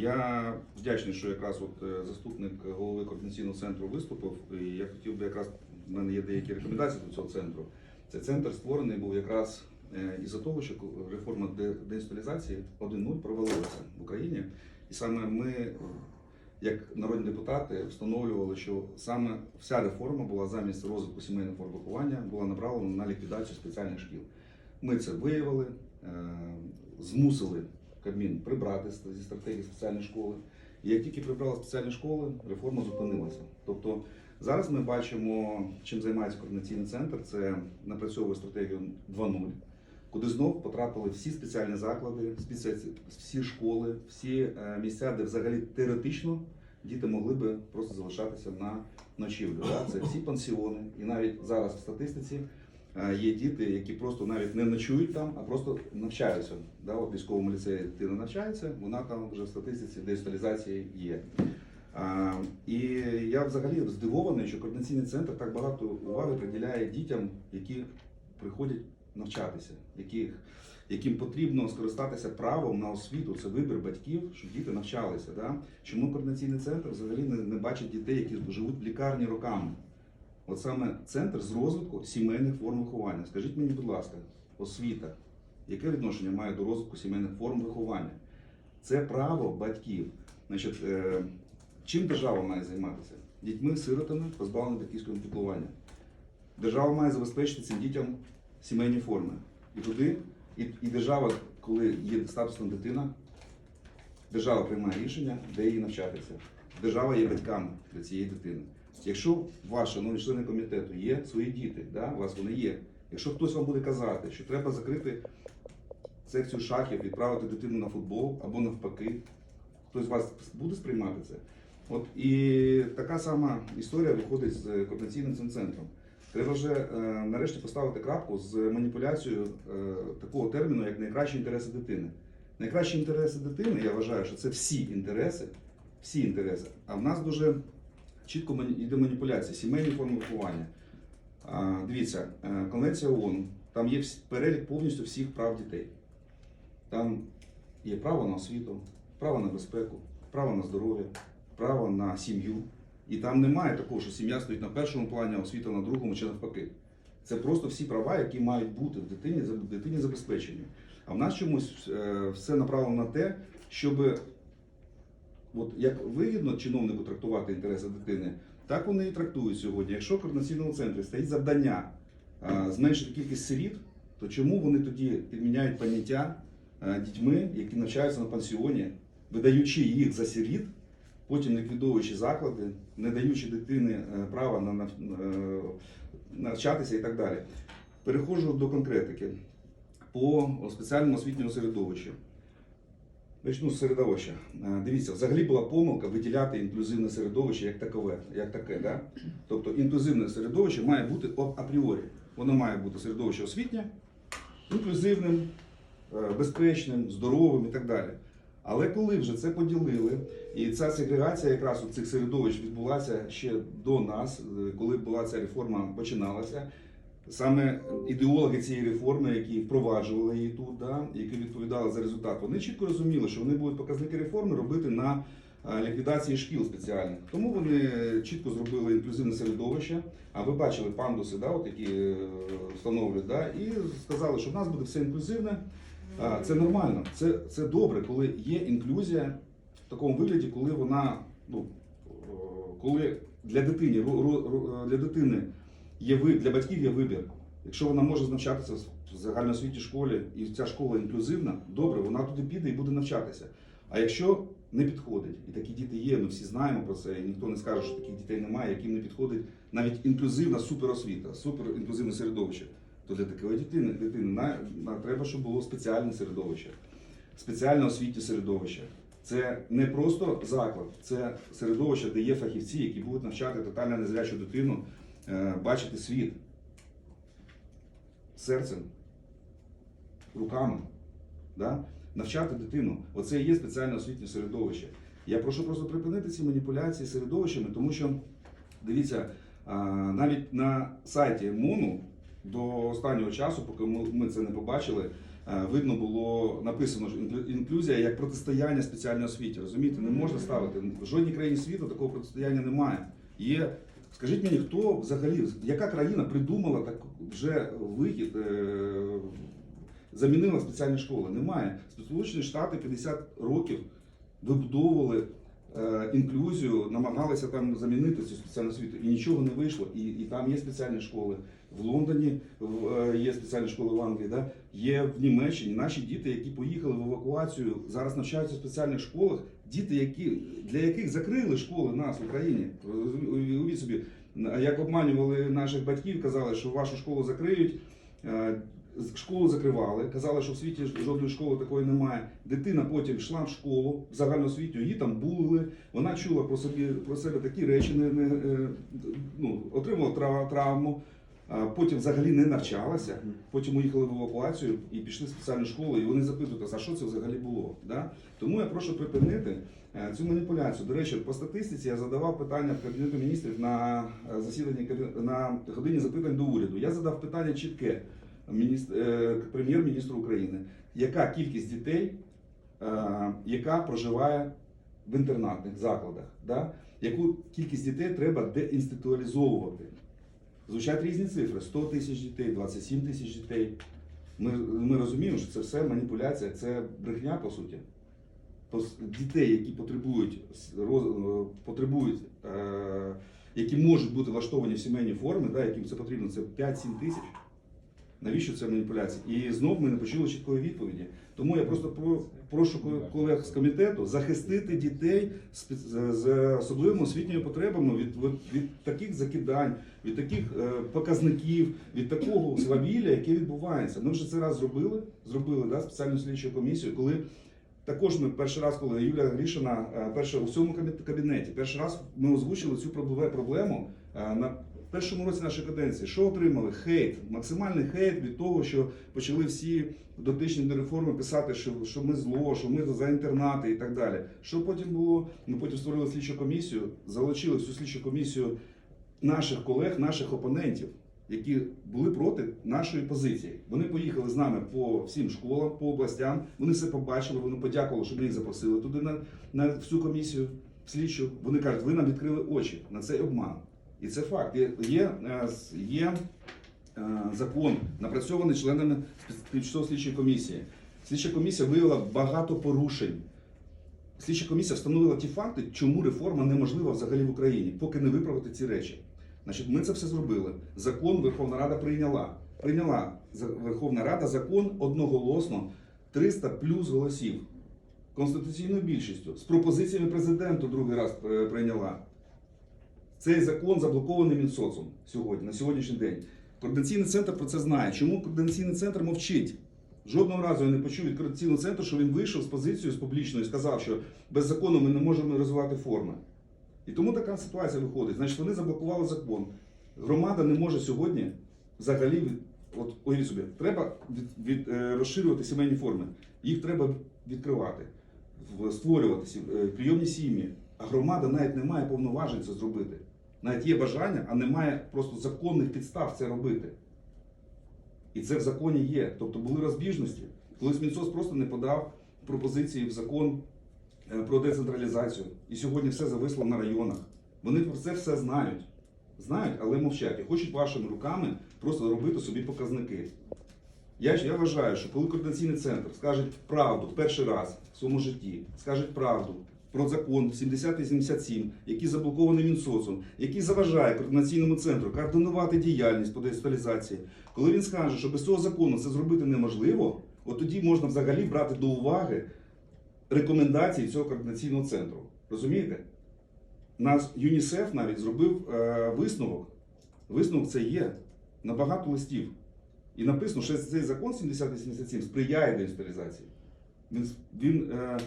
Я вдячний, що якраз от е, заступник голови координаційного центру виступив. І я хотів би якраз в мене є деякі рекомендації до цього центру. Цей центр створений був якраз е, із-за того, що реформа де- деінституалізації 1.0 провалилася в Україні. І саме ми, як народні депутати, встановлювали, що саме вся реформа була замість розвитку сімейних форм виховання, була направлена на ліквідацію спеціальних шкіл. Ми це виявили, е, змусили Кабмін прибрати зі стратегії спеціальні школи. І як тільки прибрали спеціальні школи, реформа зупинилася. Тобто зараз ми бачимо, чим займається координаційний центр. Це напрацьовує стратегію 2.0, куди знов потрапили всі спеціальні заклади, всі школи, всі е, місця, де взагалі теоретично діти могли би просто залишатися на ночівлю. Це всі пансіони. І навіть зараз в статистиці є діти, які просто навіть не ночують там, а просто навчаються. Да? От військовому ліцеї дитина навчається, вона там вже в статистиці деінсталізації є. А, і я взагалі здивований, що координаційний центр так багато уваги приділяє дітям, які приходять навчатися, яких, яким потрібно скористатися правом на освіту. Це вибір батьків, щоб діти навчалися. Да? Чому координаційний центр взагалі не, не бачить дітей, які живуть в лікарні роками? От саме центр з розвитку сімейних форм виховання. Скажіть мені, будь ласка, освіта, яке відношення має до розвитку сімейних форм виховання? Це право батьків. Значить, е, чим держава має займатися? Дітьми, сиротами, позбавленими батьківського піклування. Держава має забезпечити цим дітям сімейні форми. І туди, і, і держава, коли є статусна дитина, держава приймає рішення, де їй навчатися. Держава є батьками для цієї дитини. Якщо ваші шановні члени комітету є свої діти, да, у вас вони є. Якщо хтось вам буде казати, що треба закрити секцію шахів, відправити дитину на футбол або навпаки, хтось з вас буде сприймати це. От і така сама історія виходить з координаційним цим центром. Треба вже е, нарешті поставити крапку з маніпуляцією е, такого терміну, як найкращі інтереси дитини. Найкращі інтереси дитини, я вважаю, що це всі інтереси, всі інтереси. А в нас дуже чітко йде маніпуляція, сімейні форми виховання. Дивіться, е, Конвенція ООН, там є перелік повністю всіх прав дітей. Там є право на освіту, право на безпеку, право на здоров'я, право на сім'ю. І там немає такого, що сім'я стоїть на першому плані, а освіта на другому чи навпаки. Це просто всі права, які мають бути в дитині, за- дитині забезпечені. А в нас чомусь е, все направлено на те, щоб от як вигідно чиновнику трактувати інтереси дитини, так вони і трактують сьогодні. Якщо в координаційному центрі стоїть завдання е, зменшити кількість сиріт, то чому вони тоді підміняють поняття е, дітьми, які навчаються на пансіоні, видаючи їх за сиріт, потім ліквідовуючи заклади, не даючи дитини е, права на нав- е, навчатися і так далі. Переходжу до конкретики по спеціальному освітньому середовищу. Почну з середовища. Е, Дивіться, взагалі була помилка виділяти інклюзивне середовище як такове, як таке. Да? Тобто інклюзивне середовище має бути апріорі. Воно має бути середовище освітнє, інклюзивним, е, безпечним, здоровим і так далі. Але коли вже це поділили, і ця сегрегація якраз у цих середовищ відбулася ще до нас, е, коли була ця реформа починалася. Саме ідеологи цієї реформи, які впроваджували її тут, да, які відповідали за результат, вони чітко розуміли, що вони будуть показники реформи робити на е, ліквідації шкіл спеціальних. Тому вони чітко зробили інклюзивне середовище. А ви бачили пандуси, да, от які е, встановлюють, да, і сказали, що в нас буде все інклюзивне. Це нормально, це, це добре, коли є інклюзія в такому вигляді, коли вона, ну, коли для дитини, для дитини є ви, для батьків є вибір. Якщо вона може навчатися в загальноосвітній школі і ця школа інклюзивна, добре, вона туди піде і буде навчатися. А якщо не підходить, і такі діти є, ми всі знаємо про це, і ніхто не скаже, що таких дітей немає, яким не підходить навіть інклюзивна суперосвіта, суперінклюзивне середовище, то для такої дитини, дитини на, на, треба, щоб було спеціальне середовище, спеціальне освітнє середовище. Це не просто заклад, це середовище, де є фахівці, які будуть навчати тотально незрячу дитину бачити світ серцем, руками, да? навчати дитину. Оце і є спеціальне освітнє середовище. Я прошу просто припинити ці маніпуляції середовищами, тому що дивіться, навіть на сайті МОНу до останнього часу, поки ми ми це не побачили, е, видно було написано що інклюзія як протистояння спеціальної освіті. Розумієте, не можна ставити в жодній країні світу такого протистояння немає. Є, скажіть мені, хто взагалі, яка країна придумала так вже вихід, е, замінила спеціальні школи? Немає. Сполучені Штати 50 років вибудовували інклюзію, намагалися там замінити цю спеціальну освіту, і нічого не вийшло. І, і там є спеціальні школи. В Лондоні в, е, є спеціальні школи в Англії, да? є в Німеччині. Наші діти, які поїхали в евакуацію, зараз навчаються в спеціальних школах. Діти, які, для яких закрили школи нас в Україні. Уявіть собі, як обманювали наших батьків, казали, що вашу школу закриють. Школу закривали, казали, що в світі жодної школи такої немає. Дитина потім йшла в школу в загальноосвітню, її там булили. Вона чула про собі про себе такі речі, не, не е, ну, отримала тра- травму. А потім взагалі не навчалася. Потім уїхали в евакуацію і пішли в спеціальну школу, і вони запитують, а що це взагалі було? Да? Тому я прошу припинити е, цю маніпуляцію. До речі, по статистиці я задавав питання в Кабінету міністрів на е, засіданні на годині запитань до уряду. Я задав питання чітке прем'єр-міністру України, яка кількість дітей, е, яка проживає в інтернатних закладах, да? яку кількість дітей треба деінституалізовувати. Звучать різні цифри: 100 тисяч дітей, 27 тисяч дітей. Ми, ми розуміємо, що це все маніпуляція, це брехня по суті. Дітей, які потребують, роз- е, потребують е, які можуть бути влаштовані в сімейні форми, да, яким це потрібно, це 5-7 тисяч. Навіщо це маніпуляція? І знов ми не почули чіткої відповіді. Тому я просто про- прошу ко- колег з комітету захистити дітей з, особливими освітніми потребами від, від, таких закидань, від таких е, показників, від такого свавілля, яке відбувається. Ми вже це раз зробили, зробили да, спеціальну слідчу комісію, коли також ми перший раз, коли Юлія Грішина, е, перше у цьому кабінеті, перший раз ми озвучили цю пробле- проблему е, першому році нашої каденції. Що отримали? Хейт, максимальний хейт від того, що почали всі дотичні до реформи писати, що, що ми зло, що ми за інтернати і так далі. Що потім було? Ми потім створили слідчу комісію, залучили всю слідчу комісію наших колег, наших опонентів. Які були проти нашої позиції. Вони поїхали з нами по всім школам, по областям. Вони все побачили. Вони подякували, що ми їх запросили туди на, на всю комісію слідчу. Вони кажуть, ви нам відкрили очі на цей обман. І це факт. Є, є, е, е, закон, напрацьований членами тимчасової слідчої комісії. Слідча комісія виявила багато порушень. Слідча комісія встановила ті факти, чому реформа неможлива взагалі в Україні, поки не виправити ці речі. Значить, ми це все зробили. Закон Верховна Рада прийняла. Прийняла Верховна Рада закон одноголосно 300 плюс голосів конституційною більшістю з пропозиціями президенту другий раз е, прийняла. Цей закон заблокований Мінсоцом сьогодні, на сьогоднішній день. Координаційний центр про це знає. Чому координаційний центр мовчить? Жодного разу я не почув від координаційного центру, що він вийшов з позицією з публічною і сказав, що без закону ми не можемо розвивати форми. І тому така ситуація виходить. Значить, вони заблокували закон. Громада не може сьогодні взагалі от уявіть собі, треба від, від, е, розширювати сімейні форми. Їх треба відкривати, створювати е, прийомні сім'ї. А громада навіть не має повноважень це зробити. Навіть є бажання, а немає просто законних підстав це робити. І це в законі є. Тобто були розбіжності. Колись Мінсоц просто не подав пропозиції в закон е, про децентралізацію. І сьогодні все зависло на районах. Вони про це все знають. Знають, але мовчать. І хочуть вашими руками просто робити собі показники. Я, я вважаю, що коли координаційний центр скаже правду перший раз в своєму житті, скаже правду про закон 70 і 77, який заблокований Мінсоцом, який заважає координаційному центру координувати діяльність по децентралізації, коли він скаже, що без цього закону це зробити неможливо, от тоді можна взагалі брати до уваги рекомендації цього координаційного центру. Розумієте? Нас ЮНІСЕФ навіть зробив е, висновок. Висновок це є на багато листів. І написано, що цей закон 70-77 сприяє деінсталізації. Він, він е,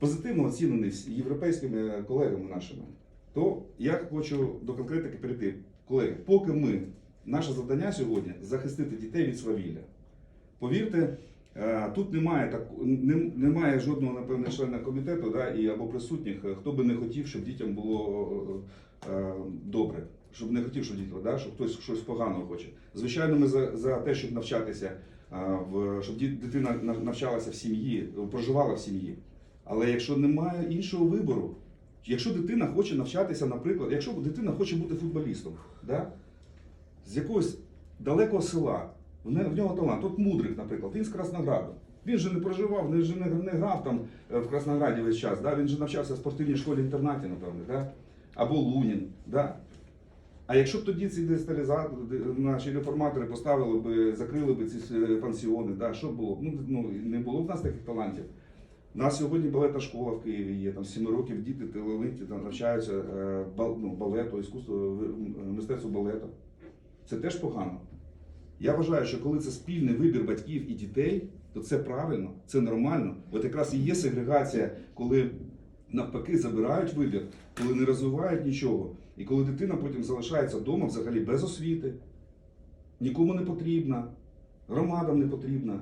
позитивно оцінений європейськими колегами нашими. То я хочу до конкретики перейти. Колеги, поки ми, наше завдання сьогодні захистити дітей від свавілля. Повірте, е, тут немає так, немає жодного, напевне, члена комітету да, і або присутніх, е, хто би не хотів, щоб дітям було е, добре. Щоб не хотів, щоб діти, да, щоб хтось щось поганого хоче. Звичайно, ми за, за те, щоб навчатися в, щоб дитина навчалася в сім'ї, проживала в сім'ї. Але якщо немає іншого вибору, якщо дитина хоче навчатися, наприклад, якщо дитина хоче бути футболістом, да? з якогось далекого села, в нього талант. От Мудрик, наприклад, він з Краснограду. Він же не проживав, він же не, не грав там е, в Краснограді весь час. Да? Він же навчався в спортивній школі-інтернаті, напевне, да? або Лунін. Да? А якщо б тоді ці наші реформатори поставили б, закрили б ці е, пансіони, да? що б було? Ну, ну, не було в нас таких талантів. У нас сьогодні балетна школа в Києві є, там з 7 років діти талановиті там навчаються е, ну, балету, іскусству, е, мистецтву балету. Це теж погано. Я вважаю, що коли це спільний вибір батьків і дітей, то це правильно, це нормально. От якраз і є сегрегація, коли навпаки забирають вибір, коли не розвивають нічого, і коли дитина потім залишається вдома взагалі без освіти, нікому не потрібна, громадам не потрібна.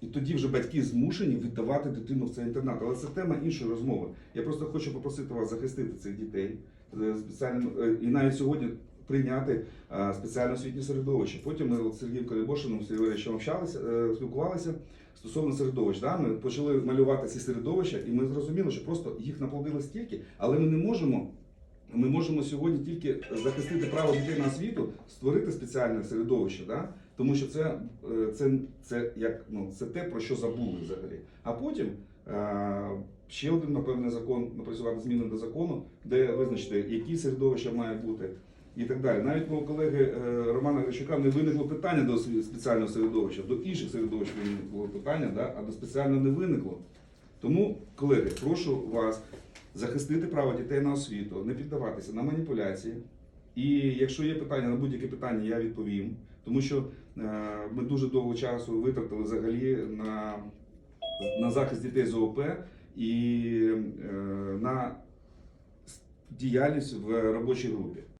І тоді вже батьки змушені віддавати дитину в цей інтернат. Але це тема іншої розмови. Я просто хочу попросити вас захистити цих дітей е, спеціальним е, і навіть сьогодні прийняти е, спеціальне освітнє середовище. Потім ми з Сергієм Карибошином, Сергієм Валерійовичем общалися, спілкувалися стосовно середовищ. Да? Ми почали малювати ці середовища, і ми зрозуміли, що просто їх наплодили стільки, але ми не можемо. Ми можемо сьогодні тільки захистити право дітей на освіту, створити спеціальне середовище, да? Тому що це, е, це, це, як, ну, це те, про що забули взагалі. А потім е, ще один, напевне, закон, напрацювати зміни до закону, де визначити, які середовища мають бути і так далі. Навіть мого колеги е, Романа Грищука не виникло питання до спеціального середовища, до інших середовищ виникло питання, да? а до спеціального не виникло. Тому, колеги, прошу вас захистити право дітей на освіту, не піддаватися на маніпуляції. І якщо є питання на будь-яке питання, я відповім. Тому що ми дуже довго часу витратили взагалі на, на захист дітей з ООП і е, на діяльність в робочій групі.